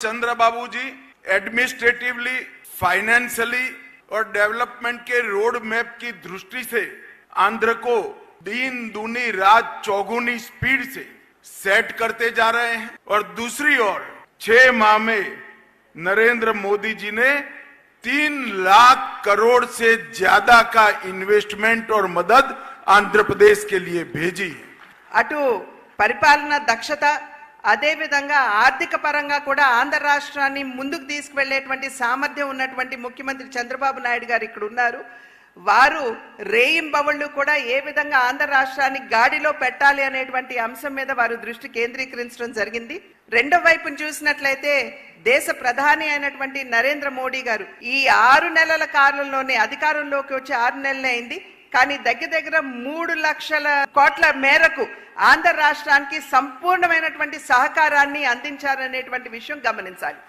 चंद्र Babu ji administratively financially और development के road map की दृष्टि से आंध्र को दिन दूनी रात चौगुनी स्पीड से सेट करते जा रहे हैं। और दूसरी ओर, छह माह में नरेंद्र मोदी जी ने तीन लाख करोड़ से ज़्यादा का इन्वेस्टमेंट और मदद आंध्र प्रदेश के लिए भेजी है। अटू, परिपालना दक्षता అదేవిధంగా ఆర్థిక పరంగా కూడా ఆంధ్ర రాష్ట్రాన్ని ముందుకు తీసుకువెళ్ళేటువంటి సామర్థ్యం ఉన్నటువంటి ముఖ్యమంత్రి చంద్రబాబు నాయుడు గారు ఇక్కడ ఉన్నారు. వారు రేయింబవళ్ళు కూడా ఏ విధంగా ఆంధ్ర రాష్ట్రాన్ని గాడిలో పెట్టాలి అనేటువంటి అంశం మీద వారు దృష్టి కేంద్రీకరించడం జరిగింది. రెండో వైపును చూసినట్లయితే దేశ ప్రధాని అయినటువంటి నరేంద్ర మోడీ గారు ఈ ఆరు నెలల కాలంలోనే అధికారంలోకి వచ్చి ఆరు నెలలే అయింది. కానీ దగ్గర దగ్గర మూడు లక్షల కోట్ల మేరకు ఆంధ్ర రాష్ట్రానికి సంపూర్ణమైనటువంటి సహకారాన్ని అందించారనేటువంటి విషయం గమనించాలి.